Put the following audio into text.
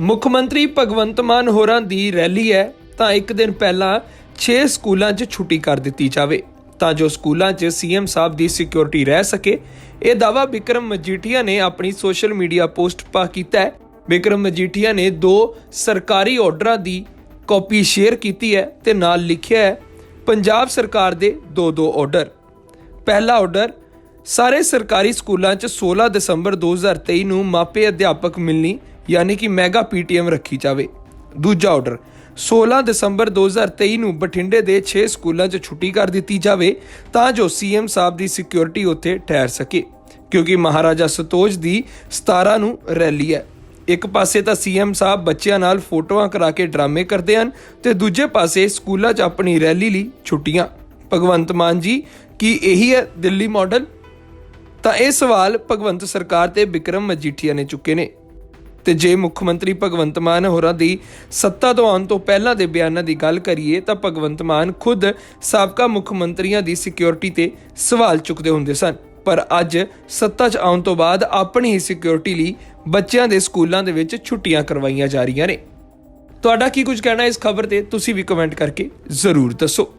ਮੁੱਖ ਮੰਤਰੀ ਭਗਵੰਤ ਮਾਨ ਹੋਰਾਂ ਦੀ ਰੈਲੀ ਹੈ, ਤਾਂ ਇੱਕ ਦਿਨ ਪਹਿਲਾਂ 6 ਸਕੂਲਾਂ 'ਚ ਛੁੱਟੀ ਕਰ ਦਿੱਤੀ ਜਾਵੇ। ਤਾਂ ਜੋ ਸਕੂਲਾਂ 'ਚ ਸੀਐਮ ਸਾਹਿਬ ਦੀ ਸਿਕਿਉਰਿਟੀ ਰਹਿ ਸਕੇ, ਇਹ ਦਾਵਾ ਵਿਕਰਮ ਮਜੀਠੀਆ ਨੇ ਆਪਣੀ ਸੋਸ਼ਲ ਮੀਡੀਆ ਪੋਸਟ ਪਾ ਕੀਤਾ ਹੈ। ਵਿਕਰਮ ਮਜੀਠੀਆ ਨੇ ਦੋ ਸਰਕਾਰੀ ਆਰਡਰਾਂ ਦੀ ਕਾਪੀ ਸ਼ੇਅਰ ਕੀਤੀ ਹੈ ਤੇ ਨਾਲ ਲਿਖਿਆ ਹੈ, ਪੰਜਾਬ ਸਰਕਾਰ ਦੇ ਦੋ ਦੋ ਆਰਡਰ ਪਹਿਲਾ ਆਰਡਰ ਸਾਰੇ ਸਰਕਾਰੀ ਸਕੂਲਾਂ 'ਚ 16 ਦਸੰਬਰ 2023 ਨੂੰ ਮਾਪੇ ਅਧਿਆਪਕ ਮਿਲਣੀ ਯਾਨੀ ਕਿ ਮੈਗਾ ਪੀਟੀਐਮ ਰੱਖੀ ਜਾਵੇ। ਦੂਜਾ ਆਰਡਰ 16 ਦਸੰਬਰ 2023 ਨੂੰ ਬਠਿੰਡੇ ਦੇ 6 ਸਕੂਲਾਂ 'ਚ ਛੁੱਟੀ ਕਰ ਦਿੱਤੀ ਜਾਵੇ ਤਾਂ ਜੋ ਸੀਐਮ ਸਾਹਿਬ ਦੀ ਸਿਕਿਉਰਿਟੀ ਉੱਥੇ ਠਹਿਰ ਸਕੇ, ਕਿਉਂਕਿ ਮਹਾਰਾਜਾ ਸਤੋਜ ਦੀ 17 ਨੂੰ ਰੈਲੀ ਹੈ। ਇੱਕ ਪਾਸੇ ਤਾਂ ਸੀਐਮ ਸਾਹਿਬ ਬੱਚਿਆਂ ਨਾਲ ਫੋਟੋਆਂ ਕਰਾ ਕੇ ਡਰਾਮੇ ਕਰਦੇ ਹਨ ਤੇ ਦੂਜੇ ਪਾਸੇ ਸਕੂਲਾਂ 'ਚ ਆਪਣੀ ਰੈਲੀ ਲਈ ਛੁੱਟੀਆਂ। ਭਗਵੰਤ ਮਾਨ ਜੀ, ਕੀ ਇਹੀ ਹੈ ਦਿੱਲੀ ਮਾਡਲ ਤਾਂ ਇਹ ਸਵਾਲ ਭਗਵੰਤ ਸਰਕਾਰ ਤੇ ਵਿਕਰਮ ਮਜੀਠੀਆ ਨੇ ਚੁੱਕੇ ਨੇ। ਤੇ ਜੇ ਮੁੱਖ ਮੰਤਰੀ ਭਗਵੰਤ ਮਾਨ ਹੋਰਾਂ ਦੀ ਸੱਤਾ ਤੋਂ ਆਉਣ ਤੋਂ ਪਹਿਲਾਂ ਦੇ ਬਿਆਨਾਂ ਦੀ ਗੱਲ ਕਰੀਏ ਤਾਂ ਭਗਵੰਤ ਮਾਨ ਖੁਦ ਸਾਬਕਾ ਮੁੱਖ ਮੰਤਰੀਆਂ ਦੀ ਸਿਕਿਉਰਿਟੀ ਤੇ ਸਵਾਲ ਚੁੱਕਦੇ ਹੁੰਦੇ ਸਨ। ਪਰ ਅੱਜ ਸੱਤਾ 'ਚ ਆਉਣ ਤੋਂ ਬਾਅਦ ਆਪਣੀ ਹੀ ਸਿਕਿਉਰਿਟੀ ਲਈ ਬੱਚਿਆਂ ਦੇ ਸਕੂਲਾਂ ਦੇ ਵਿੱਚ ਛੁੱਟੀਆਂ ਕਰਵਾਈਆਂ ਜਾ ਰਹੀਆਂ ਨੇ। ਤੁਹਾਡਾ ਕੀ ਕੁਝ ਕਹਿਣਾ ਇਸ ਖਬਰ ਤੇ? ਤੁਸੀਂ ਵੀ ਕਮੈਂਟ ਕਰਕੇ ਜ਼ਰੂਰ ਦੱਸੋ।